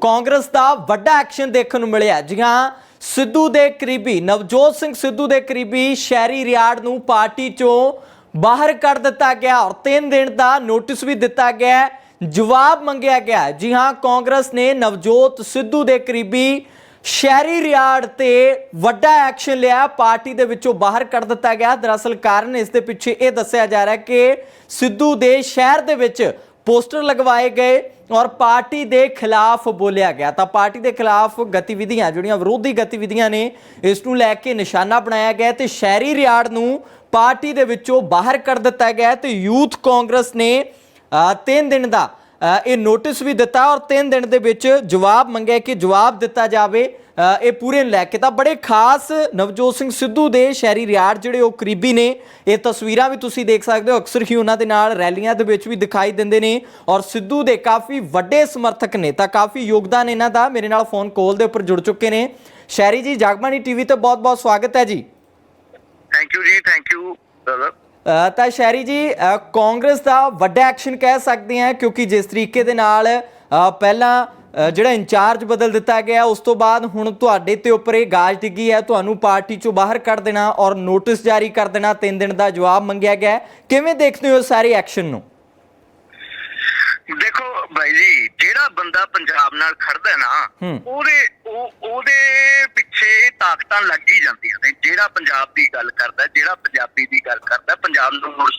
ਕਾਂਗਰਸ ਦਾ ਵੱਡਾ ਐਕਸ਼ਨ ਦੇਖਣ ਨੂੰ ਮਿਲਿਆ ਜੀ ਹਾਂ, ਸਿੱਧੂ ਦੇ ਕਰੀਬੀ, ਨਵਜੋਤ ਸਿੰਘ ਸਿੱਧੂ ਦੇ ਕਰੀਬੀ ਸ਼ਹਿਰੀ ਰਿਆੜ ਨੂੰ ਪਾਰਟੀ ਚੋਂ ਬਾਹਰ ਕੱਢ ਦਿੱਤਾ ਗਿਆ ਔਰ 3 ਦਿਨ ਦਾ ਨੋਟਿਸ ਵੀ ਦਿੱਤਾ ਗਿਆ ਜਵਾਬ ਮੰਗਿਆ ਗਿਆ ਜੀ ਹਾਂ, ਕਾਂਗਰਸ ਨੇ ਨਵਜੋਤ ਸਿੱਧੂ ਦੇ ਕਰੀਬੀ ਸ਼ਹਿਰੀ ਰਿਆੜ ਤੇ ਵੱਡਾ ਐਕਸ਼ਨ ਲਿਆ ਪਾਰਟੀ ਦੇ ਵਿੱਚੋਂ ਬਾਹਰ ਕੱਢ ਦਿੱਤਾ ਗਿਆ ਦਰਅਸਲ ਕਾਰਨ ਇਸ ਦੇ ਪਿੱਛੇ ਇਹ ਦੱਸਿਆ ਜਾ ਰਿਹਾ ਕਿ ਸਿੱਧੂ ਦੇ ਸ਼ਹਿਰ ਦੇ ਵਿੱਚ ਪੋਸਟਰ ਲਗਵਾਏ ਗਏ ਔਰ ਪਾਰਟੀ ਦੇ ਖਿਲਾਫ ਬੋਲਿਆ ਗਿਆ। ਤਾਂ ਪਾਰਟੀ ਦੇ ਖਿਲਾਫ ਗਤੀਵਿਧੀਆਂ, ਜਿਹੜੀਆਂ ਵਿਰੋਧੀ ਗਤੀਵਿਧੀਆਂ ਨੇ, ਇਸ ਨੂੰ ਲੈ ਕੇ ਨਿਸ਼ਾਨਾ ਬਣਾਇਆ ਗਿਆ ਤੇ ਸ਼ਹਿਰੀ ਰਿਆੜ ਨੂੰ ਪਾਰਟੀ ਦੇ ਵਿੱਚੋਂ ਬਾਹਰ ਕੱਢ ਦਿੱਤਾ ਗਿਆ ਤੇ ਯੂਥ ਕਾਂਗਰਸ ਨੇ 3 ਦਿਨ ਦਾ ਇਹ ਨੋਟਿਸ ਵੀ ਦਿੱਤਾ ਔਰ 3 ਦਿਨ ਦੇ ਵਿੱਚ ਜਵਾਬ ਮੰਗਿਆ ਕਿ ਜਵਾਬ ਦਿੱਤਾ ਜਾਵੇ। ਇਹ ਪੂਰੇ ਲੈ ਕੇ ਤਾਂ ਬੜੇ ਖਾਸ ਨਵਜੋਤ ਸਿੰਘ ਸਿੱਧੂ ਦੇ ਸ਼ਹਿਰੀ ਰਿਆੜ ਜਿਹੜੇ ਉਹ ਕਰੀਬੀ ਨੇ। ਇਹ ਤਸਵੀਰਾਂ ਵੀ ਤੁਸੀਂ ਦੇਖ ਸਕਦੇ ਹੋ। ਅਕਸਰ ਹੀ ਉਹਨਾਂ ਦੇ ਨਾਲ ਰੈਲੀਆਂ ਦੇ ਵਿੱਚ ਵੀ ਦਿਖਾਈ ਦਿੰਦੇ ਨੇ ਔਰ ਸਿੱਧੂ ਦੇ ਕਾਫੀ ਵੱਡੇ ਸਮਰਥਕ ਨੇ ਤਾਂ ਕਾਫੀ ਯੋਗਦਾਨ ਇਹਨਾਂ ਦਾ ਮੇਰੇ ਨਾਲ ਫੋਨ ਕਾਲ ਦੇ ਉੱਪਰ ਜੁੜ ਚੁੱਕੇ ਨੇ। ਸ਼ਹਿਰੀ ਜੀ, ਜਗਬਾਣੀ ਟੀਵੀ ਤੇ ਬਹੁਤ-ਬਹੁਤ ਸਵਾਗਤ ਹੈ ਜੀ। ਥੈਂਕ ਯੂ ਜੀ ਥੈਂਕ ਯੂ ਤਾਂ ਸ਼ਹਿਰੀ ਜੀ ਕਾਂਗਰਸ ਦਾ ਵੱਡਾ ਐਕਸ਼ਨ ਕਹਿ ਸਕਦੇ ਹਾਂ, ਕਿਉਂਕਿ ਜਿਸ ਤਰੀਕੇ ਦੇ ਨਾਲ ਪਹਿਲਾਂ ਜਿਹੜਾ ਇੰਚਾਰਜ ਬਦਲ ਦਿੱਤਾ ਗਿਆ, ਉਸ ਤੋਂ ਬਾਅਦ ਹੁਣ ਤੁਹਾਡੇ ਤੇ ਉੱਪਰ ਇਹ ਗਾਜ ਡਿੱਗੀ ਹੈ, ਤੁਹਾਨੂੰ ਪਾਰਟੀ ਚੋਂ ਬਾਹਰ ਕੱਢ ਦੇਣਾ ਔਰ ਨੋਟਿਸ ਜਾਰੀ ਕਰ ਦੇਣਾ 3 ਦਿਨ ਦਾ ਜਵਾਬ ਮੰਗਿਆ ਗਿਆ ਕਿਵੇਂ ਦੇਖਦੇ ਹੋ ਸਾਰੇ ਐਕਸ਼ਨ ਨੂੰ? ਦੇਖੋ ਭਾਈ ਜੀ ਜਿਹੜਾ ਬੰਦਾ ਪੰਜਾਬ ਨਾਲ ਖੜਦਾ ਨਾ ਹੂੰ। ਉਹਦੇ ਉਹ ਉਹਦੇ ਪਿੱਛੇ ਤਾਕਤਾਂ ਲੱਗ ਹੀ ਜਾਂਦੀਆਂ ਨੇ। ਜਿਹੜਾ ਪੰਜਾਬ ਦੀ ਗੱਲ ਕਰਦਾ ਜਿਹੜਾ ਪੰਜਾਬੀ ਦੀ ਗੱਲ ਕਰਦਾ ਪੰਜਾਬ ਨੂੰ ਮੁੜ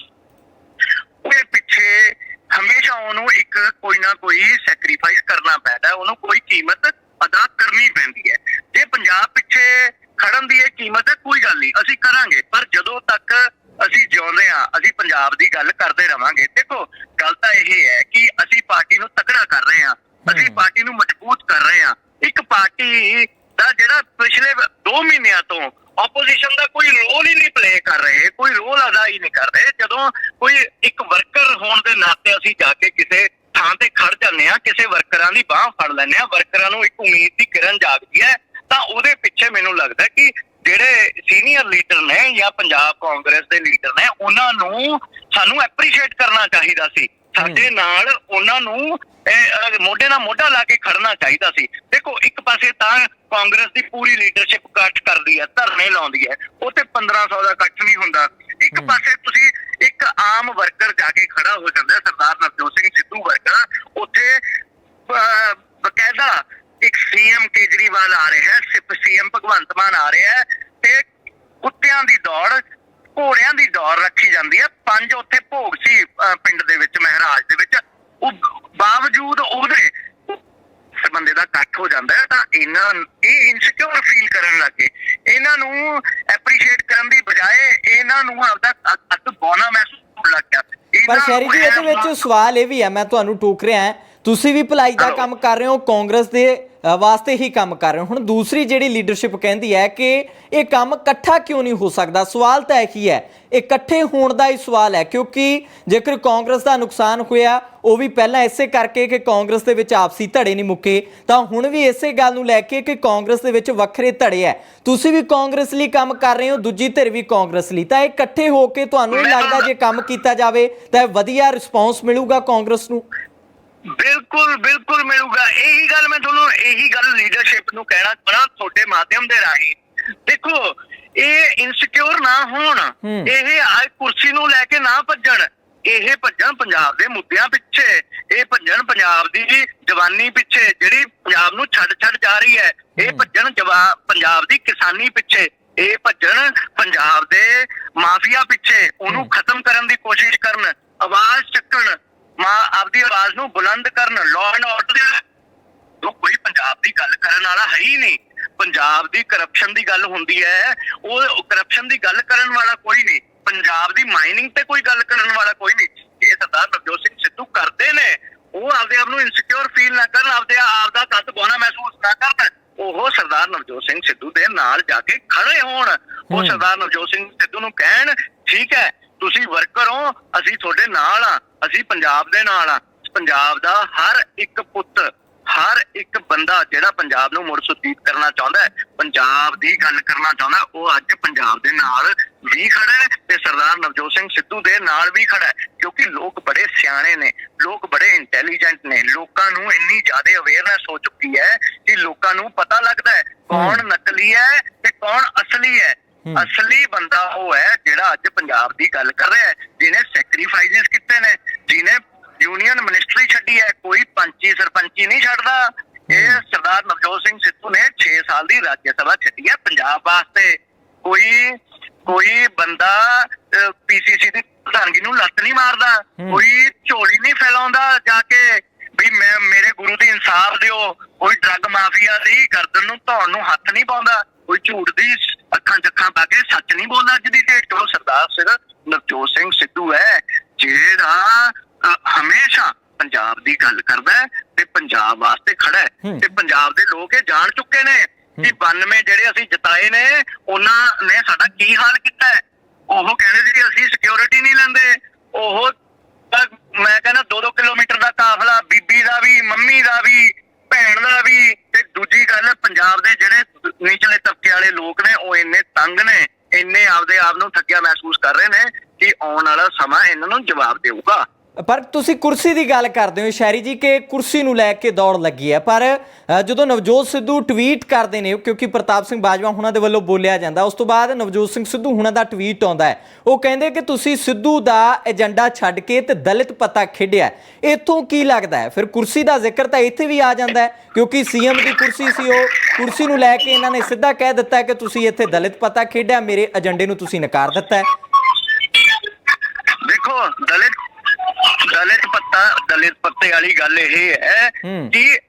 ਉਹਦੇ ਪਿੱਛੇ ਹਮੇਸ਼ਾ ਉਹਨੂੰ ਇੱਕ ਕੋਈ ਨਾ ਕੋਈ ਸੈਕਰੀਫਾਈਸ ਕਰਨਾ ਪੈਂਦਾ ਹੈ, ਉਹਨੂੰ ਕੋਈ ਕੀਮਤ ਅਦਾ ਕਰਨੀ ਪੈਂਦੀ ਹੈ। ਜੇ ਪੰਜਾਬ ਪਿੱਛੇ ਖੜਨ ਦੀ ਇਹ ਕੀਮਤ ਹੈ ਕੋਈ ਗੱਲ ਨਹੀਂ। ਅਸੀਂ ਕਰਾਂਗੇ। ਪਰ ਜਦੋਂ ਤੱਕ ਅਸੀਂ ਜਿਉਂਦੇ ਹਾਂ ਅਸੀਂ ਪੰਜਾਬ ਦੀ ਗੱਲ ਕਰਦੇ ਰਵਾਂਗੇ। ਦੇਖੋ ਗੱਲ ਤਾਂ ਇਹ ਹੈ ਕਿ ਅਸੀਂ ਪਾਰਟੀ ਨੂੰ ਤਕੜਾ ਕਰ ਰਹੇ ਹਾਂ ਅਸੀਂ। ਪਾਰਟੀ ਨੂੰ ਮਜ਼ਬੂਤ ਕਰ ਰਹੇ ਹਾਂ। ਇੱਕ ਪਾਰਟੀ ਦਾ ਜਿਹੜਾ ਪਿਛਲੇ 2 ਮਹੀਨਿਆਂ ਤੋਂ ਆਪੋਜੀਸ਼ਨ ਦਾ ਕੋਈ ਰੋਲ ਹੀ ਨਹੀਂ ਪਲੇ ਕਰ ਰਹੇ ਕੋਈ ਰੋਲ ਅਦਾ ਹੀ ਨਹੀਂ ਕਰ ਰਹੇ। ਜਦੋਂ ਕੋਈ ਇੱਕ ਵਰਕਰ ਹੋਣ ਦੇ ਨਾਤੇ ਅਸੀਂ ਜਾ ਕੇ ਕਿਸੇ ਥਾਂ ਤੇ ਖੜ ਜਾਂਦੇ ਆ ਕਿਸੇ ਵਰਕਰਾਂ ਦੀ ਬਾਹ ਫੜ ਲੈਂਦੇ ਆ ਵਰਕਰਾਂ ਨੂੰ ਇੱਕ ਉਮੀਦ ਦੀ ਕਿਰਨ ਜਾਗਦੀ ਹੈ ਤਾਂ ਉਹਦੇ ਪਿੱਛੇ ਮੈਨੂੰ ਲੱਗਦਾ ਕਿ ਜਿਹੜੇ ਸੀਨੀਅਰ ਲੀਡਰ ਨੇ ਜਾਂ ਪੰਜਾਬ ਕਾਂਗਰਸ ਦੇ ਲੀਡਰ ਨੇ ਉਹਨਾਂ ਨੂੰ ਸਾਨੂੰ ਐਪਰੀਸ਼ੀਏਟ ਕਰਨਾ ਚਾਹੀਦਾ ਸੀ। ਸਾਡੇ ਨਾਲ ਉਹਨਾਂ ਨੂੰ ਮੋਢੇ ਨਾਲ ਮੋਢਾ ਲਾ ਕੇ ਖੜਨਾ ਚਾਹੀਦਾ ਸੀ। ਦੇਖੋ ਇੱਕ ਪਾਸੇ ਤਾਂ ਕਾਂਗਰਸ ਦੀ ਪੂਰੀ ਲੀਡਰਸ਼ਿਪ ਇਕੱਠ ਕਰਦੀ ਹੈ ਧਰਨੇ ਲਾਉਂਦੀ ਹੈ ਉੱਥੇ 1500 ਦਾ ਇਕੱਠ ਨਹੀਂ ਹੁੰਦਾ। ਇੱਕ। ਪਾਸੇ ਤੁਸੀਂ ਇੱਕ ਆਮ ਵਰਕਰ ਜਾ ਕੇ ਖੜਾ ਹੋ ਜਾਂਦਾ ਸਰਦਾਰ ਨਵਜੋਤ ਸਿੰਘ ਸਿੱਧੂ ਵਰਗਾ ਉੱਥੇ ਬਕਾਇਦਾ ਇੱਕ ਸੀਐਮ ਕੇਜਰੀਵਾਲ ਆ ਰਿਹਾ ਹੈ ਸੀਐਮ ਭਗਵੰਤ ਮਾਨ ਆ ਰਿਹਾ ਹੈ ਤੇ ਕੁੱਤਿਆਂ ਦੀ ਦੌੜ ਘੋੜਿਆਂ ਦੀ ਦੌੜ ਰੱਖੀ ਜਾਂਦੀ ਹੈ। ਪੰਜ ਉੱਥੇ ਭੋਗ ਸੀ ਪਿੰਡ ਦੇ ਵਿੱਚ ਮਹਾਰਾਜ ਦੇ ਵਿੱਚ। ਉਹ ਬਾਵਜੂਦ ਉਹਦੇ ਬੰਦੇ ਦਾ ਇਕੱਠ ਹੋ ਜਾਂਦਾ ਹੈ ਤਾਂ ਇਹਨਾਂ ਇਹ ਇਨਸਿਕਿਉਰ ਫੀਲ ਕਰਨ ਲੱਗੇ ਇਹਨਾਂ ਨੂੰ ਐਪਰੀਸ਼ੀਏਟ ਕਰਨ ਦੀ ਬਜਾਏ ਇਹਨਾਂ ਨੂੰ ਆਪਦਾ ਅੱਤ ਬੋਨਾ ਮਹਿਸੂਸ ਹੋਣ ਲੱਗ ਗਿਆ। ਪਰ ਸ਼ਹਿਰੀ ਜੀ ਇਹਦੇ ਵਿੱਚ ਸਵਾਲ ਇਹ ਵੀ ਹੈ ਮੈਂ ਤੁਹਾਨੂੰ ਟੋਕ ਰਿਹਾ ਹਾਂ ਤੁਸੀਂ ਵੀ ਭਲਾਈ ਦਾ। ਕੰਮ ਕਰ ਰਹੇ ਹੋ ਕਾਂਗਰਸ ਦੇ ਵਾਸਤੇ ਹੀ ਕੰਮ ਕਰ ਰਹੇ ਹੋ। ਹੁਣ ਦੂਸਰੀ ਜਿਹੜੀ ਲੀਡਰਸ਼ਿਪ ਕਹਿੰਦੀ ਹੈ ਕਿ ਇਹ ਕੰਮ ਇਕੱਠਾ ਕਿਉਂ ਨਹੀਂ ਹੋ ਸਕਦਾ? ਸਵਾਲ ਤਾਂ ਇਹੀ ਹੈ। ਇਕੱਠੇ ਹੋਣ ਦਾ ਹੀ ਸਵਾਲ ਹੈ ਕਿਉਂਕਿ ਜੇਕਰ ਕਾਂਗਰਸ ਦਾ ਨੁਕਸਾਨ ਹੋਇਆ ਉਹ ਵੀ ਪਹਿਲਾਂ ਇਸੇ ਕਰਕੇ ਕਿ ਕਾਂਗਰਸ ਦੇ ਵਿੱਚ ਆਪਸੀ ਧੜੇ ਨਹੀਂ ਮੁੱਕੇ ਤਾਂ ਹੁਣ ਵੀ ਇਸੇ ਗੱਲ ਨੂੰ ਲੈ ਕੇ ਕਿ ਕਾਂਗਰਸ ਦੇ ਵਿੱਚ ਵੱਖਰੇ ਧੜੇ ਹੈ। ਤੁਸੀਂ ਵੀ ਕਾਂਗਰਸ ਲਈ ਕੰਮ ਕਰ ਰਹੇ ਹੋ ਦੂਜੀ ਧਿਰ ਵੀ ਕਾਂਗਰਸ ਲਈ। ਤਾਂ ਇਕੱਠੇ ਹੋ ਕੇ ਤੁਹਾਨੂੰ ਲੱਗਦਾ ਜੇ ਕੰਮ ਕੀਤਾ ਜਾਵੇ ਤਾਂ ਵਧੀਆ ਰਿਸਪੌਂਸ ਮਿਲੂਗਾ ਕਾਂਗਰਸ ਨੂੰ? ਬਿਲਕੁਲ ਬਿਲਕੁਲ ਮਿਲੂਗਾ। ਇਹੀ ਗੱਲ ਮੈਂ ਤੁਹਾਨੂੰ ਇਹੀ ਗੱਲ ਲੀਡਰਸ਼ਿਪ ਨੂੰ ਕਹਿਣਾ ਚਾਹਣਾ ਤੁਹਾਡੇ ਮਾਧਿਅਮ ਦੇ ਰਾਹੀਂ। ਦੇਖੋ ਇਹ ਇਨਸਿਕਿਉਰ ਨਾ ਹੋਣ। ਇਹ ਆ ਕੁਰਸੀ ਨੂੰ ਲੈ ਕੇ ਨਾ ਭੱਜਣ। ਇਹ ਭੱਜਣ ਪੰਜਾਬ ਦੇ ਮੁੱਦਿਆਂ ਪਿੱਛੇ। ਇਹ ਭੱਜਣ ਪੰਜਾਬ ਦੀ ਜਵਾਨੀ ਪਿੱਛੇ। ਜਿਹੜੀ ਪੰਜਾਬ ਨੂੰ ਛੱਡ ਛੱਡ ਜਾ ਰਹੀ ਹੈ ਇਹ। ਭੱਜਣ ਜਵਾ ਪੰਜਾਬ ਦੀ ਕਿਸਾਨੀ ਪਿੱਛੇ। ਇਹ ਭੱਜਣ ਪੰਜਾਬ ਦੇ ਮਾਫੀਆ ਪਿੱਛੇ। ਉਹਨੂੰ। ਖਤਮ ਕਰਨ ਦੀ ਕੋਸ਼ਿਸ਼ ਕਰਨ। ਆਵਾਜ਼ ਚੱਕਣ। ਮਾਂ ਆਪਦੀ ਆਵਾਜ਼ ਨੂੰ ਬੁਲੰਦ ਕਰਨ ਲਾਅ ਐਂਡ ਆਰਡਰ ਤੋਂ ਕੋਈ ਪੰਜਾਬ ਦੀ ਗੱਲ ਕਰਨ ਵਾਲਾ ਹੈ ਹੀ ਨਹੀਂ। ਪੰਜਾਬ ਦੀ ਕਰਪਸ਼ਨ ਦੀ ਗੱਲ ਹੁੰਦੀ ਹੈ। ਉਹ ਕਰਪਸ਼ਨ ਦੀ ਗੱਲ ਕਰਨ ਵਾਲਾ ਕੋਈ ਨਹੀਂ। ਪੰਜਾਬ ਦੀ ਮਾਈਨਿੰਗ ਤੇ ਕੋਈ ਗੱਲ ਕਰਨ ਵਾਲਾ ਕੋਈ ਨਹੀਂ। ਇਹ ਸਰਦਾਰ ਨਵਜੋਤ ਸਿੰਘ ਸਿੱਧੂ ਕਰਦੇ ਨੇ। ਉਹ ਆਪਦੇ ਆਪ ਨੂੰ ਇਨਸਿਕਿਉਰ ਫੀਲ ਨਾ ਕਰਨ ਆਪਦੇ ਆਪ ਦਾ ਕੱਦ ਬੋਨਾ ਮਹਿਸੂਸ ਨਾ ਕਰਨ। ਉਹ ਸਰਦਾਰ ਨਵਜੋਤ ਸਿੰਘ ਸਿੱਧੂ ਦੇ ਨਾਲ ਜਾ ਕੇ ਖੜੇ ਹੋਣ। ਉਹ। ਸਰਦਾਰ ਨਵਜੋਤ ਸਿੰਘ ਸਿੱਧੂ ਨੂੰ ਕਹਿਣ ਠੀਕ ਹੈ ਤੁਸੀਂ ਵਰਕਰ ਹੋ ਅਸੀਂ ਤੁਹਾਡੇ ਨਾਲ ਆ ਅਸੀਂ ਪੰਜਾਬ ਦੇ ਨਾਲ ਆ ਪੰਜਾਬ ਦਾ ਹਰ ਇੱਕ ਪੁੱਤ ਹਰ ਇੱਕ ਬੰਦਾ ਜਿਹੜਾ ਪੰਜਾਬ ਨੂੰ ਮੁੜ ਸੁਰਜੀਤ ਕਰਨਾ ਚਾਹੁੰਦਾ ਹੈ ਪੰਜਾਬ ਦੀ ਗੱਲ ਕਰਨਾ ਚਾਹੁੰਦਾ ਉਹ ਅੱਜ ਪੰਜਾਬ ਦੇ ਨਾਲ ਵੀ ਖੜਾ ਹੈ ਤੇ ਸਰਦਾਰ ਨਵਜੋਤ ਸਿੰਘ ਸਿੱਧੂ ਦੇ ਨਾਲ ਵੀ ਖੜਾ ਹੈ ਕਿਉਂਕਿ ਲੋਕ ਬੜੇ ਸਿਆਣੇ ਨੇ ਲੋਕ ਬੜੇ ਇੰਟੈਲੀਜੈਂਟ ਨੇ ਲੋਕਾਂ ਨੂੰ ਇੰਨੀ ਜ਼ਿਆਦਾ ਅਵੇਅਰਨੈਸ ਹੋ ਚੁੱਕੀ ਹੈ ਕਿ ਲੋਕਾਂ ਨੂੰ ਪਤਾ ਲੱਗਦਾ ਹੈ ਕੌਣ ਨਕਲੀ ਹੈ ਤੇ ਕੌਣ ਅਸਲੀ ਹੂੰ। ਅਸਲੀ ਬੰਦਾ ਉਹ ਹੈ ਜਿਹੜਾ ਅੱਜ ਪੰਜਾਬ ਦੀ ਗੱਲ ਕਰ ਰਿਹਾ ਹੈ ਜਿਹਨੇ ਸੈਕਰੀਫਾਈਸਿਸ ਕੀਤੇ ਨੇ ਜਿਹਨੇ ਯੂਨੀਅਨ ਮਿਨਿਸਟਰੀ ਛੱਡੀ ਹੈ ਕੋਈ ਪੰਚੀ ਸਰਪੰਚੀ ਨਹੀਂ ਛੱਡਦਾ। ਇਹ ਸਰਦਾਰ ਨਵਜੋਤ ਸਿੰਘ ਸਿੱਧੂ ਨੇ 6 ਸਾਲ ਦੀ ਰਾਜ ਸਭਾ ਛੱਡੀ ਹੈ ਪੰਜਾਬ ਵਾਸਤੇ। ਕੋਈ ਕੋਈ ਬੰਦਾ ਪੀਸੀਸੀ ਦੀ ਪ੍ਰਧਾਨਗੀ ਨੂੰ ਲੱਤ ਨਹੀਂ ਮਾਰਦਾ। ਕੋਈ ਝੋਲੀ ਨਹੀਂ ਫੈਲਾਉਂਦਾ ਜਾ ਕੇ ਵੀ ਮੈਂ ਮੇਰੇ ਗੁਰੂ ਦੀ ਇਨਸਾਫ ਦਿਓ। ਕੋਈ ਡਰੱਗ ਮਾਫੀਆ ਦੀ ਗਰਦਨ ਨੂੰ ਧੌਣ ਨੂੰ ਹੱਥ ਨਹੀਂ ਪਾਉਂਦਾ। ਕੋਈ ਝੂਠ ਦੀ ਅੱਖਾਂ ਚੱਖਾਂ ਪਾ ਕੇ ਸੱਚ ਨਹੀਂ ਬੋਲਦਾ ਅੱਜ ਦੀ ਡੇਟ ਤੋਂ ਸਰਦਾਰ ਸਿਰ ਨਵਜੋਤ ਸਿੰਘ ਸਿੱਧੂ ਹੈ ਜਿਹੜਾ ਹਮੇਸ਼ਾ ਪੰਜਾਬ ਦੀ ਗੱਲ ਕਰਦਾ ਤੇ ਪੰਜਾਬ ਵਾਸਤੇ ਖੜਾ ਹੈ। ਤੇ ਪੰਜਾਬ ਦੇ ਲੋਕ ਇਹ ਜਾਣ ਚੁੱਕੇ ਨੇ ਕਿ 92 ਜਿਹੜੇ ਅਸੀਂ ਜਿਤਾਏ ਨੇ ਉਹਨਾਂ ਨੇ ਸਾਡਾ ਕੀ ਹਾਲ ਕੀਤਾ ਹੈ? ਉਹ ਕਹਿੰਦੇ ਸੀ ਅਸੀਂ ਸਿਕਿਉਰਿਟੀ ਨਹੀਂ ਲੈਂਦੇ। ਉਹ ਮੈਂ ਕਹਿੰਦਾ 2-2 ਕਿਲੋਮੀਟਰ ਦਾ ਕਾਫਲਾ ਬੀਬੀ ਦਾ ਵੀ ਮੰਮੀ ਦਾ ਵੀ ਭੈਣ ਦਾ ਵੀ ਤੇ ਦੂਜੀ ਗੱਲ ਪੰਜਾਬ ਦੇ ਜਿਹੜੇ ਨਿਚਲੇ ਤਬਕੇ ਵਾਲੇ ਲੋਕ ਨੇ, ਉਹ ਇੰਨੇ ਤੰਗ ਨੇ, ਇੰਨੇ ਆਪਦੇ ਆਪ ਨੂੰ ਥੱਕਿਆ ਮਹਿਸੂਸ ਕਰ ਰਹੇ ਨੇ ਕਿ ਆਉਣ ਵਾਲਾ ਸਮਾਂ ਇਹਨਾਂ ਨੂੰ ਜਵਾਬ ਦੇਊਗਾ। ਪਰ ਤੁਸੀਂ ਕੁਰਸੀ ਦੀ ਗੱਲ ਕਰਦੇ ਹੋ ਸ਼ੈਰੀ ਜੀ ਕਿ ਕੁਰਸੀ ਨੂੰ ਲੈ ਕੇ ਦੌੜ ਲੱਗੀ ਹੈ। ਪਰ ਅ, ਜਦੋਂ ਨਵਜੋਤ ਸਿੱਧੂ ਟਵੀਟ ਕਰਦੇ ਨੇ ਕਿਉਂਕਿ ਪ੍ਰਤਾਪ ਸਿੰਘ ਬਾਜਵਾ ਹੁਣਾਂ ਦੇ ਵੱਲੋਂ ਬੋਲਿਆ ਜਾਂਦਾ ਉਸ ਤੋਂ ਬਾਅਦ ਨਵਜੋਤ ਸਿੰਘ ਸਿੱਧੂ ਹੁਣਾਂ ਦਾ ਟਵੀਟ ਆਉਂਦਾ ਹੈ। ਉਹ ਕਹਿੰਦੇ ਕਿ ਤੁਸੀਂ ਸਿੱਧੂ ਦਾ ਏਜੰਡਾ ਛੱਡ ਕੇ ਤੇ ਦਲਿਤ ਪਤਾ ਖੇਡਿਆ ਹੈ। ਇੱਥੋਂ ਕੀ ਲੱਗਦਾ ਹੈ? ਫਿਰ ਕੁਰਸੀ ਦਾ ਜ਼ਿਕਰ ਤਾਂ ਇੱਥੇ ਵੀ ਆ ਜਾਂਦਾ ਹੈ ਕਿਉਂਕਿ ਸੀਐਮ ਦੀ ਕੁਰਸੀ ਸੀ ਉਹ। ਕੁਰਸੀ ਨੂੰ ਲੈ ਕੇ ਇਹਨਾਂ ਨੇ ਸਿੱਧਾ ਕਹਿ ਦਿੱਤਾ ਹੈ ਕਿ ਤੁਸੀਂ ਇੱਥੇ ਦਲਿਤ ਪਤਾ ਖੇਡਿਆ ਮੇਰੇ ਏਜੰਡੇ ਨੂੰ ਤੁਸੀਂ ਨਕਾਰ ਦਿੱਤਾ ਹੈ। ਦੇਖੋ ਦਲਿਤ ਦਲਿਤ ਪੱਤਾ ਦਲਿਤ ਪੱਤੇ ਵਾਲੀ ਗੱਲ ਇਹ ਹੈ ਹੂੰ। ਕਿ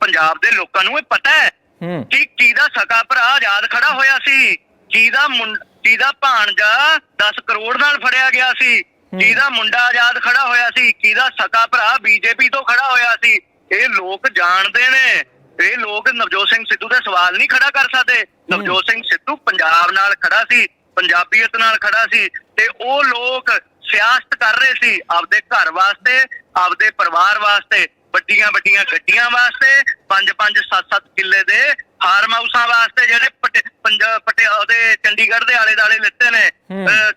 ਪੰਜਾਬ ਦੇ ਲੋਕਾਂ ਨੂੰ ਇਹ ਪਤਾ ਹੈ ਹੂੰ। ਕਿ ਕਿਹਦਾ ਸਕਾ ਭਰਾ ਆਜ਼ਾਦ ਖੜਾ ਹੋਇਆ ਸੀ ਕਿਹਦਾ ਮੁੰ- ਕਿਹਦਾ ਭਾਣਜਾ 10 ਕਰੋੜ ਨਾਲ ਫੜਿਆ ਗਿਆ ਸੀ ਕਿਹਦਾ ਮੁੰਡਾ ਆਜ਼ਾਦ ਖੜਾ ਹੋਇਆ ਸੀ ਕਿਹਦਾ ਸਕਾ ਭਰਾ ਬੀਜੇਪੀ ਤੋਂ ਖੜਾ ਹੋਇਆ ਸੀ। ਇਹ ਲੋਕ ਜਾਣਦੇ ਨੇ। ਇਹ ਲੋਕ ਨਵਜੋਤ ਸਿੰਘ ਸਿੱਧੂ ਦੇ ਸਵਾਲ ਨਹੀਂ ਖੜਾ ਕਰ ਸਕਦੇ। ਨਵਜੋਤ ਸਿੰਘ ਸਿੱਧੂ ਪੰਜਾਬ ਨਾਲ ਖੜਾ ਸੀ ਪੰਜਾਬੀਅਤ ਨਾਲ ਖੜਾ ਸੀ ਤੇ ਉਹ ਲੋਕ ਸਿਆਸਤ ਕਰ ਰਹੇ ਸੀ ਆਪਦੇ ਘਰ ਵਾਸਤੇ ਆਪਦੇ ਪਰਿਵਾਰ ਵਾਸਤੇ ਵੱਡੀਆਂ ਵੱਡੀਆਂ ਗੱਡੀਆਂ ਵਾਸਤੇ 5-5 7-7 ਕਿੱਲੇ ਦੇ ਫਾਰਮ ਹਾਊਸਾਂ ਵਾਸਤੇ ਜਿਹੜੇ ਪਟੇ- ਪੰਜਾਬ ਉਹਦੇ ਚੰਡੀਗੜ੍ਹ ਦੇ ਆਲੇ ਦਾਲੇ ਲਿੱਤੇ ਨੇ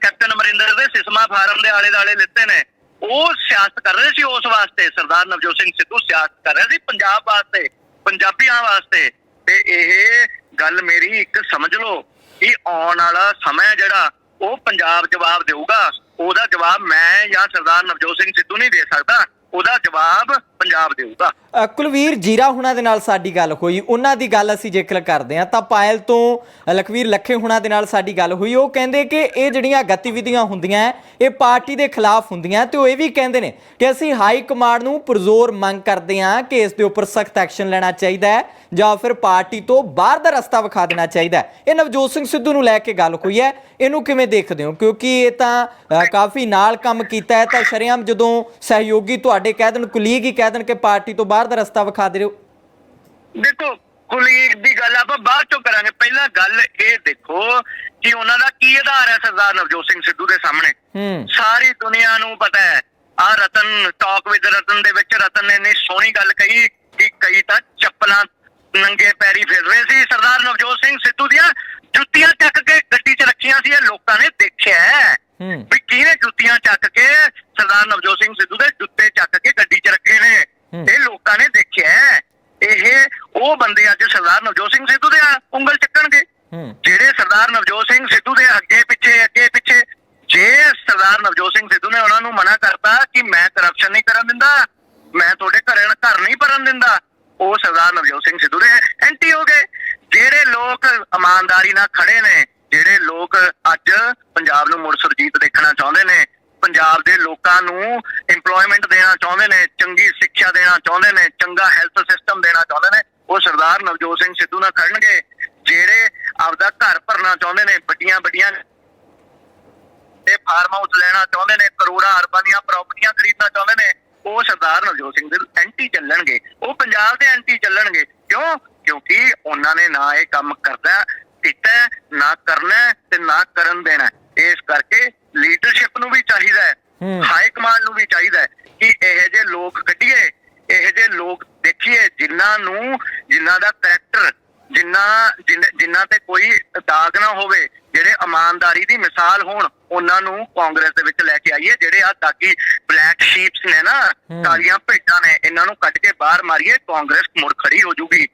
ਕੈਪਟਨ ਅਮਰਿੰਦਰ ਦੇ ਸਿਸਮਾ ਫਾਰਮ ਦੇ ਆਲੇ ਦਾਲੇ ਲਿੱਤੇ ਨੇ। ਉਹ ਸਿਆਸਤ ਕਰ ਰਹੇ ਸੀ ਉਸ ਵਾਸਤੇ ਸਰਦਾਰ ਨਵਜੋਤ ਸਿੰਘ ਸਿੱਧੂ ਸਿਆਸਤ ਕਰ ਰਿਹਾ ਸੀ ਪੰਜਾਬ ਵਾਸਤੇ ਪੰਜਾਬੀਆਂ ਵਾਸਤੇ। ਤੇ ਇਹ ਗੱਲ ਮੇਰੀ ਇੱਕ ਸਮਝ ਲਓ ਕਿ ਆਉਣ ਵਾਲਾ ਸਮਾਂ ਜਿਹੜਾ ਉਹ ਪੰਜਾਬ ਜਵਾਬ ਦੇਊਗਾ। ਉਹਦਾ ਜਵਾਬ ਮੈਂ ਜਾਂ ਸਰਦਾਰ ਨਵਜੋਤ ਸਿੰਘ ਸਿੱਧੂ ਨਹੀਂ ਦੇ ਸਕਦਾ। ਉਹਦਾ ਜਵਾਬ ਪੰਜਾਬ ਦੇਊਗਾ ਅ, ਕੁਲਵੀਰ ਜੀਰਾ ਹੁਣਾਂ ਦੇ ਨਾਲ ਸਾਡੀ ਗੱਲ ਹੋਈ। ਉਹਨਾਂ ਦੀ ਗੱਲ ਅਸੀਂ ਜੇਕਰ ਕਰਦੇ ਹਾਂ ਤਾਂ ਪਾਇਲ ਤੋਂ ਅ, ਲਖਵੀਰ ਲੱਖੇ ਹੁਣਾਂ ਦੇ ਨਾਲ ਸਾਡੀ ਗੱਲ ਹੋਈ। ਉਹ ਕਹਿੰਦੇ ਕਿ ਇਹ ਜਿਹੜੀਆਂ ਗਤੀਵਿਧੀਆਂ ਹੁੰਦੀਆਂ ਹੈ, ਇਹ ਪਾਰਟੀ ਦੇ ਖਿਲਾਫ ਹੁੰਦੀਆਂ ਤੇ ਉਹ ਇਹ ਵੀ ਕਹਿੰਦੇ ਨੇ ਕਿ ਅਸੀਂ ਹਾਈ ਕਮਾਂਡ ਨੂੰ ਪੁਰਜ਼ੋਰ ਮੰਗ ਕਰਦੇ ਹਾਂ ਕਿ ਇਸ ਦੇ ਉੱਪਰ ਸਖਤ ਐਕਸ਼ਨ ਲੈਣਾ ਚਾਹੀਦਾ ਹੈ ਜਾਂ ਫਿਰ ਪਾਰਟੀ ਤੋਂ ਬਾਹਰ ਦਾ ਰਸਤਾ ਵਿਖਾ ਦੇਣਾ ਚਾਹੀਦਾ ਹੈ। ਇਹ ਨਵਜੋਤ ਸਿੰਘ ਸਿੱਧੂ ਨੂੰ ਲੈ ਕੇ ਗੱਲ ਹੋਈ ਹੈ। ਇਹਨੂੰ ਕਿਵੇਂ ਦੇਖਦੇ ਹੋ? ਕਿਉਂਕਿ ਇਹ ਤਾਂ ਅ, ਕਾਫੀ ਨਾਲ ਕੰਮ ਕੀਤਾ ਹੈ ਤਾਂ ਸ਼ਰੇਆਮ ਜਦੋਂ ਸਹਿਯੋਗੀ ਤੁਹਾਡੇ ਕਹਿ ਦੇਣ ਕੁਲੀਗ ਹੀ ਕਹਿ ਦੇਣ ਕਿ ਪਾਰਟੀ ਤੋਂ ਬਾਹਰ ਦਾ ਰਸਤਾ ਵਿਖਾ ਦੇ ਰਹੇ ਹੋ। ਦੇਖੋ ਕੁਲੀਗ ਦੀ ਗੱਲ ਆਪਾਂ ਬਾਅਦ ਚੋਂ ਕਰਾਂਗੇ। ਪਹਿਲਾਂ ਗੱਲ ਇਹ ਦੇਖੋ ਕਿ ਉਹਨਾਂ ਦਾ ਕੀ ਆਧਾਰ ਹੈ ਸਰਦਾਰ ਨਵਜੋਤ ਸਿੰਘ ਸਿੱਧੂ ਦੇ ਸਾਹਮਣੇ। ਸਾਰੀ ਦੁਨੀਆ ਨੂੰ ਪਤਾ ਹੈ। ਆ ਰਤਨ ਟਾਕ ਵਿਦ ਰਤਨ ਦੇ ਵਿੱਚ ਰਤਨ ਨੇ ਇੰਨੀ ਸੋਹਣੀ ਗੱਲ ਕਹੀ ਕਿ ਕਈ ਤਾਂ ਚੱਪਲਾਂ ਨੰਗੇ ਪੈਰੀ ਫਿਰ ਰਹੇ ਸੀ। ਸਰਦਾਰ ਨਵਜੋਤ ਸਿੰਘ ਸਿੱਧੂ ਦੀਆਂ ਜੁੱਤੀਆਂ ਚੱਕ ਕੇ ਗੱਡੀ 'ਚ ਰੱਖੀਆਂ ਸੀ। ਇਹ ਲੋਕਾਂ ਨੇ ਦੇਖਿਆ ਵੀ ਕਿਹਨੇ ਜੁੱਤੀਆਂ ਚੱਕ ਕੇ ਸਰਦਾਰ ਨਵਜੋਤ ਸਿੰਘ ਸਿੱਧੂ ਦੇ ਜੁੱਤੇ ਚੱਕ ਕੇ ਗੱਡੀ 'ਚ ਰੱਖੇ ਨੇ ਹੂੰ। ਇਹ ਲੋਕਾਂ ਨੇ ਦੇਖਿਆ ਹੈ। ਇਹ ਉਹ ਬੰਦੇ ਅੱਜ ਸਰਦਾਰ ਨਵਜੋਤ ਸਿੰਘ ਸਿੱਧੂ ਦੇ ਉਂਗਲ ਚੱਕਣਗੇ। ਜਿਹੜੇ ਸਰਦਾਰ ਨਵਜੋਤ ਸਿੰਘ ਸਿੱਧੂ ਦੇ ਅੱਗੇ ਪਿੱਛੇ ਅੱਗੇ ਪਿੱਛੇ ਜੇ ਸਰਦਾਰ ਨਵਜੋਤ ਸਿੰਘ ਸਿੱਧੂ ਨੇ ਉਹਨਾਂ ਨੂੰ ਮਨਾ ਕਰਤਾ ਕਿ ਮੈਂ ਕਰਪਸ਼ਨ ਨਹੀਂ ਕਰਨ ਦਿੰਦਾ ਮੈਂ ਤੁਹਾਡੇ ਘਰੇ ਘਰ ਨਹੀਂ ਭਰਨ ਦਿੰਦਾ ਉਹ ਸਰਦਾਰ ਨਵਜੋਤ ਸਿੰਘ ਸਿੱਧੂ ਦੇ ਐਂਟੀ ਹੋ ਗਏ। ਜਿਹੜੇ ਲੋਕ ਇਮਾਨਦਾਰੀ ਨਾਲ ਖੜੇ ਨੇ ਜਿਹੜੇ ਲੋਕ ਅੱਜ ਪੰਜਾਬ ਨੂੰ ਮੁੜ ਸੁਰਜੀਤ ਦੇਖਣਾ ਚਾਹੁੰਦੇ ਨੇ ਪੰਜਾਬ ਦੇ ਲੋਕਾਂ ਨੂੰ EMPLOYMENT ਦੇਣਾ ਚਾਹੁੰਦੇ ਨੇ ਚੰਗੀ ਸਿੱਖਿਆ ਦੇਣਾ ਚਾਹੁੰਦੇ ਨੇ ਚੰਗਾ ਹੈਲਥ ਸਿਸਟਮ ਦੇਣਾ ਚਾਹੁੰਦੇ ਨੇ ਉਹ ਸਰਦਾਰ ਨਵਜੋਤ ਸਿੰਘ ਸਿੱਧੂ ਨਾਲ ਖੜਨਗੇ ਜਿਹੜੇ ਆਪਦਾ ਘਰ ਭਰਨਾ ਚਾਹੁੰਦੇ ਨੇ ਵੱਡੀਆਂ ਵੱਡੀਆਂ ਤੇ ਫਾਰਮ ਹਾਊਸ ਲੈਣਾ ਚਾਹੁੰਦੇ ਨੇ ਕਰੋੜਾਂ ਅਰਬਾਂ ਦੀਆਂ ਪ੍ਰਾਪਰਟੀਆਂ ਖਰੀਦਣਾ ਚਾਹੁੰਦੇ ਨੇ ਉਹ ਸਰਦਾਰ ਨਵਜੋਤ ਸਿੰਘ ਦੇ ਐਂਟੀ ਚੱਲਣਗੇ ਉਹ ਪੰਜਾਬ ਦੇ ਐਂਟੀ ਚੱਲਣਗੇ ਕਿਉਂ ਕਿਉਂਕਿ ਉਹਨਾਂ ਨੇ ਨਾ ਇਹ ਕੰਮ ਕਰਦਾ ਕੀਤਾ ਨਾ ਕਰਨਾ ਤੇ ਨਾ ਕਰਨ ਦੇਣਾ। ਇਸ ਕਰਕੇ ਲੀਡਰਸ਼ਿਪ ਨੂੰ ਵੀ ਚਾਹੀਦਾ ਹੈ ਹੂੰ। ਹਾਈ ਕਮਾਂਡ ਨੂੰ ਵੀ ਚਾਹੀਦਾ ਹੈ ਕਿ ਇਹੋ ਜਿਹੇ ਲੋਕ ਕੱਢੀਏ ਇਹ ਜੇ ਲੋਕ ਦੇਖੀਏ ਜਿਨ੍ਹਾਂ ਨੂੰ ਜਿਨ੍ਹਾਂ ਦਾ ਕਰੈਕਟਰ ਜਿਨ੍ਹਾਂ ਜਿਨ੍ਹਾਂ- ਤੇ ਕੋਈ ਦਾਗ ਨਾ ਹੋਵੇ ਜਿਹੜੇ ਇਮਾਨਦਾਰੀ ਦੀ ਮਿਸਾਲ ਹੋਣ ਉਹਨਾਂ ਨੂੰ ਕਾਂਗਰਸ ਦੇ ਵਿੱਚ ਲੈ ਕੇ ਆਈਏ ਜਿਹੜੇ ਆ ਦਾਗੀ ਬਲੈਕ ਸ਼ੀਪਸ ਨੇ ਨਾ। ਕਾਲੀਆਂ ਭੇਡਾਂ ਨੇ ਇਹਨਾਂ ਨੂੰ ਕੱਢ ਕੇ ਬਾਹਰ ਮਾਰੀਏ ਕਾਂਗਰਸ ਮੁੜ ਖੜੀ ਹੋ ਜੂਗੀ।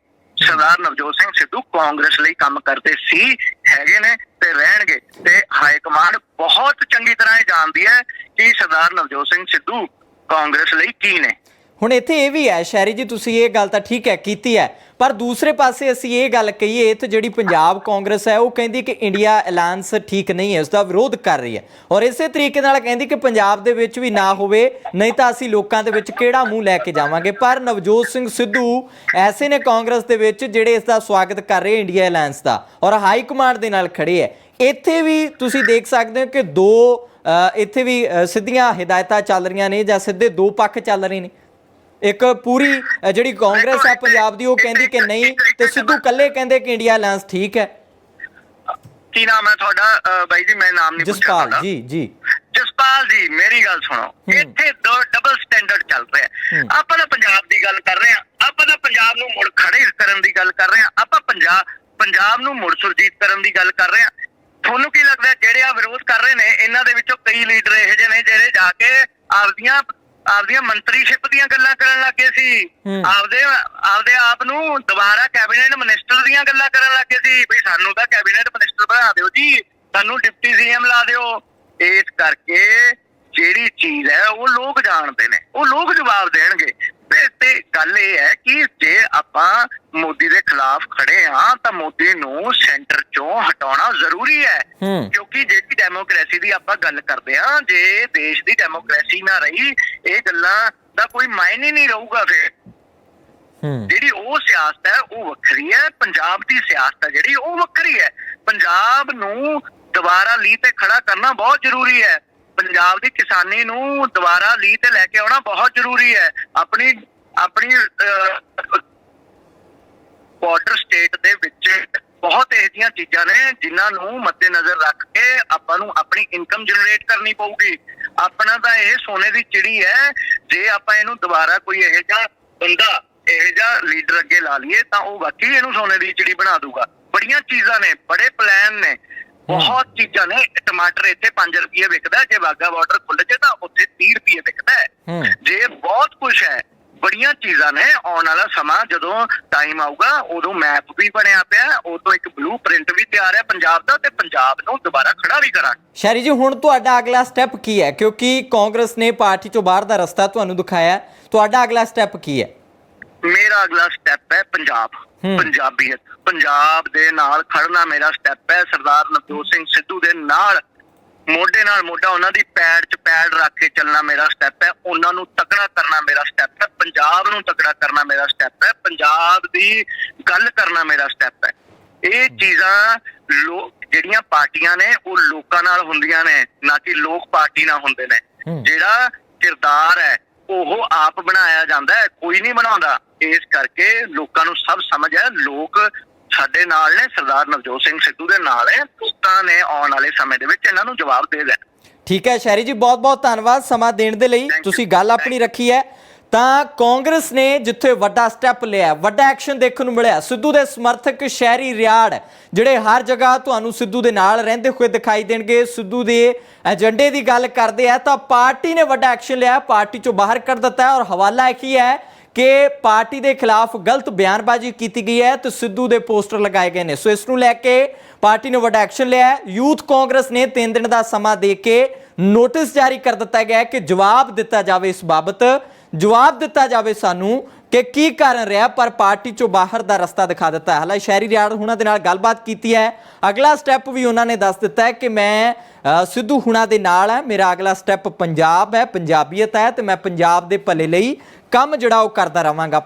ਸਰਦਾਰ ਨਵਜੋਤ ਸਿੰਘ ਸਿੱਧੂ ਕਾਂਗਰਸ ਲਈ ਕੰਮ ਕਰਦੇ ਸੀ ਹੈਗੇ ਨੇ ਤੇ ਰਹਿਣਗੇ। ਤੇ ਹਾਈ ਕਮਾਂਡ ਬਹੁਤ ਚੰਗੀ ਤਰ੍ਹਾਂ ਇਹ ਜਾਣਦੀ ਹੈ ਕਿ ਸਰਦਾਰ ਨਵਜੋਤ ਸਿੰਘ ਸਿੱਧੂ ਕਾਂਗਰਸ ਲਈ ਕੀ ਨੇ। ਹੁਣ ਇੱਥੇ ਇਹ ਵੀ ਹੈ, ਸ਼ਹਿਰੀ ਜੀ, ਤੁਸੀਂ ਇਹ ਗੱਲ ਤਾਂ ਠੀਕ ਹੈ, ਕੀਤੀ ਹੈ, ਪਰ ਦੂਸਰੇ ਪਾਸੇ ਅਸੀਂ ਇਹ ਗੱਲ ਕਹੀਏ ਤੇ ਜਿਹੜੀ ਪੰਜਾਬ ਕਾਂਗਰਸ ਹੈ, ਉਹ ਕਹਿੰਦੀ ਕਿ ਇੰਡੀਆ ਅਲਾਈਅੰਸ ਠੀਕ ਨਹੀਂ ਹੈ ਉਸ ਦਾ ਵਿਰੋਧ ਕਰ ਰਹੀ ਹੈ। ਔਰ ਇਸੇ ਤਰੀਕੇ ਨਾਲ ਕਹਿੰਦੀ ਕਿ ਪੰਜਾਬ ਦੇ ਵਿੱਚ ਵੀ ਨਾ ਹੋਵੇ, ਨਹੀਂ ਤਾਂ ਅਸੀਂ ਲੋਕਾਂ ਦੇ ਵਿੱਚ ਕਿਹੜਾ ਮੂੰਹ ਲੈ ਕੇ ਜਾਵਾਂਗੇ। ਪਰ ਨਵਜੋਤ ਸਿੰਘ ਸਿੱਧੂ ਐਸੇ ਨੇ ਕਾਂਗਰਸ ਦੇ ਵਿੱਚ ਜਿਹੜੇ ਇਸ ਦਾ ਸਵਾਗਤ ਕਰ ਰਹੇ ਇੰਡੀਆ ਅਲਾਈਅੰਸ ਦਾ, ਔਰ ਹਾਈ ਕਮਾਂਡ ਦੇ ਨਾਲ ਖੜੇ ਹੈ। ਇੱਥੇ ਵੀ ਤੁਸੀਂ ਦੇਖ ਸਕਦੇ ਹੋ ਕਿ ਦੋ ਇੱਥੇ ਵੀ ਸਿੱਧੀਆਂ ਹਦਾਇਤਾਂ ਚੱਲ ਰਹੀਆਂ ਨੇ ਜਾਂ ਸਿੱਧੇ ਦੋ ਪੱਖ ਚੱਲ ਰਹੇ ਨੇ। ਇੱਕ ਪੂਰੀ ਅ, ਜਿਹੜੀ ਕਾਂਗਰਸ ਹੈ ਪੰਜਾਬ ਦੀ ਉਹ ਕਹਿੰਦੀ ਕਿ ਨਹੀਂ ਤੇ ਸਿੱਧੂ ਕੱਲੇ ਕਹਿੰਦੇ ਕਿ ਇੰਡੀਆ ਅਲਾਈਅੰਸ ਠੀਕ ਹੈ ਕੀ ਨਾਮ ਹੈ ਤੁਹਾਡਾ ਬਾਈ ਜੀ ਮੈਂ ਨਾਮ ਨਹੀਂ ਪੁੱਛਿਆ ਜਸਪਾਲ ਤੁਹਾਡਾ। ਜੀ ਜੀ ਜਸਪਾਲ ਜੀ ਮੇਰੀ ਗੱਲ ਸੁਣੋ ਹੂੰ। ਇੱਥੇ ਦੋ ਡਬਲ ਸਟੈਂਡਰਡ ਚੱਲ ਰਿਹਾ ਹੈ। ਹੂੰ। ਆਪਾਂ ਤਾਂ ਪੰਜਾਬ ਦੀ ਗੱਲ ਕਰ ਰਹੇ ਹਾਂ ਆਪਾਂ ਤਾਂ ਪੰਜਾਬ ਨੂੰ ਮੁੜ ਖੜੇ ਕਰਨ ਦੀ ਗੱਲ ਕਰ ਰਹੇ ਹਾਂ ਆਪਾਂ ਪੰਜਾਬ ਪੰਜਾਬ ਨੂੰ ਮੁੜ ਸੁਰਜੀਤ ਕਰਨ ਦੀ ਗੱਲ ਕਰ ਰਹੇ ਹਾਂ ਤੁਹਾਨੂੰ ਕੀ ਲੱਗਦਾ ਹੈ ਜਿਹੜੇ ਆ ਵਿਰੋਧ ਕਰ ਰਹੇ ਨੇ ਇਹਨਾਂ ਦੇ ਵਿੱਚੋਂ ਕਈ ਲੀਡਰ ਇਹੋ ਜਿਹੇ ਨੇ ਜਿਹੜੇ ਜਾ ਕੇ ਆਪਦੀਆਂ ਆਪਦੀਆਂ ਮੰਤਰੀਸ਼ਿਪ ਦੀਆਂ ਗੱਲਾਂ ਕਰਨ ਲੱਗੇ ਸੀ। ਆਪਦੇ ਆਪਦੇ ਆਪ ਨੂੰ ਦੁਬਾਰਾ ਕੈਬਨਿਟ ਮਿਨਿਸਟਰ ਦੀਆਂ ਗੱਲਾਂ ਕਰਨ ਲੱਗੇ ਸੀ। ਵੀ ਸਾਨੂੰ ਤਾਂ ਕੈਬਨਿਟ ਮਿਨਿਸਟਰ ਬਣਾ ਦਿਓ ਜੀ। ਸਾਨੂੰ ਡਿਪਟੀ ਸੀਐਮ ਲਾ ਦਿਓ। ਇਸ ਕਰਕੇ ਜਿਹੜੀ ਚੀਜ਼ ਹੈ ਉਹ ਲੋਕ ਜਾਣਦੇ ਨੇ। ਉਹ ਲੋਕ ਜਵਾਬ ਦੇਣਗੇ। ਤੇ- ਤੇ ਗੱਲ ਇਹ ਹੈ ਕਿ ਜੇ ਆਪਾਂ ਮੋਦੀ ਦੇ ਖਿਲਾਫ ਖੜੇ ਹਾਂ ਤਾਂ ਮੋਦੀ ਨੂੰ ਸੈਂਟਰ ਚੋਂ ਹਟਾਉਣਾ ਜ਼ਰੂਰੀ ਹੈ। ਹੂੰ। ਕਿਉਂਕਿ ਜਿਹੜੀ ਡੈਮੋਕ੍ਰੇਸੀ ਦੀ ਆਪਾਂ ਗੱਲ ਕਰਦੇ ਹਾਂ ਜੇ ਦੇਸ਼ ਦੀ ਡੈਮੋਕ੍ਰੇਸੀ ਨਾ ਰਹੀ ਇਹ ਗੱਲਾਂ ਦਾ ਕੋਈ ਮਾਇਨੇ ਨਹੀਂ ਰਹੂਗਾ ਫਿਰ। ਜਿਹੜੀ ਉਹ ਸਿਆਸਤ ਹੈ ਉਹ ਵੱਖਰੀ ਹੈ। ਪੰਜਾਬ ਦੀ ਸਿਆਸਤ ਹੈ ਜਿਹੜੀ ਉਹ ਵੱਖਰੀ ਹੈ। ਪੰਜਾਬ ਨੂੰ ਦੁਬਾਰਾ ਲੀ ਤੇ ਖੜਾ ਕਰਨਾ ਬਹੁਤ ਜ਼ਰੂਰੀ ਹੈ। ਪੰਜਾਬ ਦੀ ਕਿਸਾਨੀ ਨੂੰ ਦੁਬਾਰਾ ਲੀ ਤੇ ਲੈ ਕੇ ਆਉਣਾ ਬਹੁਤ ਜ਼ਰੂਰੀ ਹੈ। ਆਪਣੀ ਆਪਣੀ ਬਾਰਡਰ ਜਿਹੀਆਂ ਚੀਜ਼ਾਂ ਨੇ ਜਿਨ੍ਹਾਂ ਨੂੰ ਮੱਦੇਨਜ਼ਰ ਰੱਖ ਕੇ ਆਪਾਂ ਨੂੰ ਆਪਣੀ ਇਨਕਮ ਜਨਰੇਟ ਕਰਨੀ ਪਊਗੀ। ਆਪਣਾ ਤਾਂ ਇਹ ਸੋਨੇ ਦੀ ਚਿੜੀ ਹੈ ਜੇ ਆਪਾਂ ਇਹਨੂੰ ਦੁਬਾਰਾ ਕੋਈ ਇਹੋ ਜਿਹਾ ਬੰਦਾ ਇਹੋ ਜਿਹਾ ਲੀਡਰ ਅੱਗੇ ਲਾ ਲਈਏ ਤਾਂ ਉਹ ਵਾਕਈ ਇਹਨੂੰ ਸੋਨੇ ਦੀ ਚਿੜੀ ਬਣਾ ਦੂਗਾ ਬੜੀਆਂ ਚੀਜ਼ਾਂ ਨੇ ਬੜੇ ਪਲਾਨ ਨੇ। ਬਹੁਤ ਚੀਜ਼ਾਂ ਨੇ। ਟਮਾਟਰ ਇੱਥੇ 5 ਰੁਪਏ ਵਿਕਦਾ ਜੇ ਵਾਗਾ ਬਾਰਡਰ ਖੁੱਲ ਜੇ ਤਾਂ ਉੱਥੇ 30 ਰੁਪਏ ਵਿਕਦਾ ਜੇ ਬਹੁਤ ਕੁਝ ਹੈ ਬੜੀਆਂ ਚੀਜ਼ਾਂ ਨੇ ਆਉਣ ਵਾਲਾ ਸਮਾਂ ਜਦੋਂ ਟਾਈਮ ਆਊਗਾ ਉਦੋਂ ਮੈਪ ਵੀ ਬਣਿਆ ਪਿਆ ਉਦੋਂ ਇੱਕ ਬਲੂ ਪ੍ਰਿੰਟ ਵੀ ਤਿਆਰ ਹੈ ਪੰਜਾਬ ਦਾ ਤੇ ਪੰਜਾਬ ਨੂੰ ਦੁਬਾਰਾ ਖੜਾ ਵੀ ਕਰਾਂਗੇ ਸ਼ੈਰੀ ਜੀ ਹੁਣ ਤੁਹਾਡਾ ਅਗਲਾ ਸਟੈਪ ਕੀ ਹੈ ਕਿਉਂਕਿ ਕਾਂਗਰਸ ਨੇ ਪਾਰਟੀ ਚੋਂ ਬਾਹਰ ਦਾ ਰਸਤਾ ਤੁਹਾਨੂੰ ਦਿਖਾਇਆ। ਤੁਹਾਡਾ ਅਗਲਾ ਸਟੈਪ ਕੀ ਹੈ ਮੇਰਾ ਅਗਲਾ ਸਟੈਪ ਹੈ ਪੰਜਾਬ। ਪੰਜਾਬੀਅਤ ਪੰਜਾਬ ਦੇ ਨਾਲ ਖੜਨਾ ਮੇਰਾ ਸਟੈਪ ਹੈ ਸਰਦਾਰ ਨਵਜੋਤ ਸਿੰਘ ਸਿੱਧੂ ਦੇ ਨਾਲ ਮੋਢੇ ਨਾਲ ਮੋਢਾ ਉਹਨਾਂ ਦੀ ਪੈੜ 'ਚ ਪੈੜ ਰੱਖ ਕੇ ਚੱਲਣਾ ਮੇਰਾ ਸਟੈਪ ਹੈ ਉਹਨਾਂ ਨੂੰ ਤਕੜਾ ਕਰਨਾ ਮੇਰਾ ਸਟੈਪ ਹੈ ਪੰਜਾਬ ਨੂੰ ਤਕੜਾ ਕਰਨਾ ਮੇਰਾ ਸਟੈਪ ਹੈ ਪੰਜਾਬ ਦੀ ਗੱਲ ਕਰਨਾ ਮੇਰਾ ਸਟੈਪ ਹੈ। ਇਹ ਚੀਜ਼ਾਂ ਲੋਕ ਜਿਹੜੀਆਂ ਪਾਰਟੀਆਂ ਨੇ ਉਹ ਲੋਕਾਂ ਨਾਲ ਹੁੰਦੀਆਂ ਨੇ ਨਾ ਕਿ ਲੋਕ ਪਾਰਟੀ ਨਾਲ ਹੁੰਦੇ ਨੇ। ਜਿਹੜਾ ਕਿਰਦਾਰ ਹੈ ਉਹ ਆਪ ਬਣਾਇਆ ਜਾਂਦਾ ਹੈ ਕੋਈ ਨਹੀਂ ਬਣਾਉਂਦਾ। ਇਸ ਕਰਕੇ ਲੋਕਾਂ ਨੂੰ ਸਭ ਸਮਝ ਹੈ ਲੋਕ ਸਾਡੇ ਨਾਲ ਨੇ ਸਰਦਾਰ ਨਵਜੋਤ ਸਿੰਘ ਸਿੱਧੂ ਦੇ ਨਾਲ ਹੈ। ਲੋਕਾਂ ਨੇ ਆਉਣ ਵਾਲੇ ਸਮੇਂ ਦੇ ਵਿੱਚ ਇਹਨਾਂ ਨੂੰ ਜਵਾਬ ਦੇ ਦੇਣਾ। ਠੀਕ ਹੈ ਸ਼ੈਰੀ ਜੀ ਬਹੁਤ ਬਹੁਤ ਧੰਨਵਾਦ ਸਮਾਂ ਦੇਣ ਦੇ ਲਈ. ਤੁਸੀਂ ਗੱਲ ਆਪਣੀ ਰੱਖੀ ਹੈ। ਤਾਂ ਕਾਂਗਰਸ ਨੇ ਜਿੱਥੇ ਵੱਡਾ ਸਟੈਪ ਲਿਆ ਵੱਡਾ ਐਕਸ਼ਨ ਦੇਖਣ ਨੂੰ ਮਿਲਿਆ ਸਿੱਧੂ ਦੇ ਸਮਰਥਕ ਸ਼ਹਿਰੀ ਰਿਆੜ ਜਿਹੜੇ ਹਰ ਜਗ੍ਹਾ ਤੁਹਾਨੂੰ ਸਿੱਧੂ ਦੇ ਨਾਲ ਰਹਿੰਦੇ ਹੋਏ ਦਿਖਾਈ ਦੇਣਗੇ। ਸਿੱਧੂ ਦੇ ਏਜੰਡੇ ਦੀ ਗੱਲ ਕਰਦੇ ਆ ਤਾਂ ਪਾਰਟੀ ਨੇ ਵੱਡਾ ਐਕਸ਼ਨ ਲਿਆ ਪਾਰਟੀ ਚੋਂ ਬਾਹਰ ਕਰ ਦਿੱਤਾ ਹੈ ਔਰ ਹਵਾਲਾ ਹੀ ਹੈ ਕਿ ਪਾਰਟੀ ਦੇ ਖਿਲਾਫ ਗਲਤ ਬਿਆਨਬਾਜ਼ੀ ਕੀਤੀ ਗਈ ਹੈ ਤੇ ਸਿੱਧੂ ਦੇ ਪੋਸਟਰ ਲਗਾਏ ਗਏ ਨੇ। ਸੋ ਇਸ ਨੂੰ ਲੈ ਕੇ ਪਾਰਟੀ ਨੇ ਵੱਡਾ ਐਕਸ਼ਨ ਲਿਆ ਹੈ। ਯੂਥ ਕਾਂਗਰਸ ਨੇ 3 ਦਿਨ ਦਾ ਸਮਾਂ ਦੇ ਕੇ ਨੋਟਿਸ ਜਾਰੀ ਕਰ ਦਿੱਤਾ ਗਿਆ ਹੈ ਕਿ ਜਵਾਬ ਦਿੱਤਾ ਜਾਵੇ ਇਸ ਬਾਬਤ। ਜਵਾਬ ਦਿੱਤਾ ਜਾਵੇ ਸਾਨੂੰ ਕਿ ਕੀ ਕਾਰਨ ਰਿਹਾ, ਪਰ ਪਾਰਟੀ ਚੋਂ ਬਾਹਰ ਦਾ ਰਸਤਾ ਦਿਖਾ ਦਿੱਤਾ ਹੈ। ਹਾਲਾਂਕਿ ਸ਼ਹਿਰੀ ਰਿਆੜ ਹੁਣਾਂ ਦੇ ਨਾਲ ਗੱਲਬਾਤ ਕੀਤੀ ਹੈ। ਅਗਲਾ ਸਟੈਪ ਵੀ ਉਹਨਾਂ ਨੇ ਦੱਸ ਦਿੱਤਾ ਹੈ ਕਿ ਮੈਂ ਸਿੱਧੂ ਹੁਣਾਂ ਦੇ ਨਾਲ ਹੈ। ਮੇਰਾ ਅਗਲਾ ਸਟੈਪ ਪੰਜਾਬ ਹੈ, ਪੰਜਾਬੀਅਤ ਹੈ ਤੇ ਮੈਂ ਪੰਜਾਬ ਦੇ ਭਲੇ ਲਈ ਕੰਮ ਜਿਹੜਾ ਉਹ ਕਰਦਾ ਰਵਾਂਗਾ।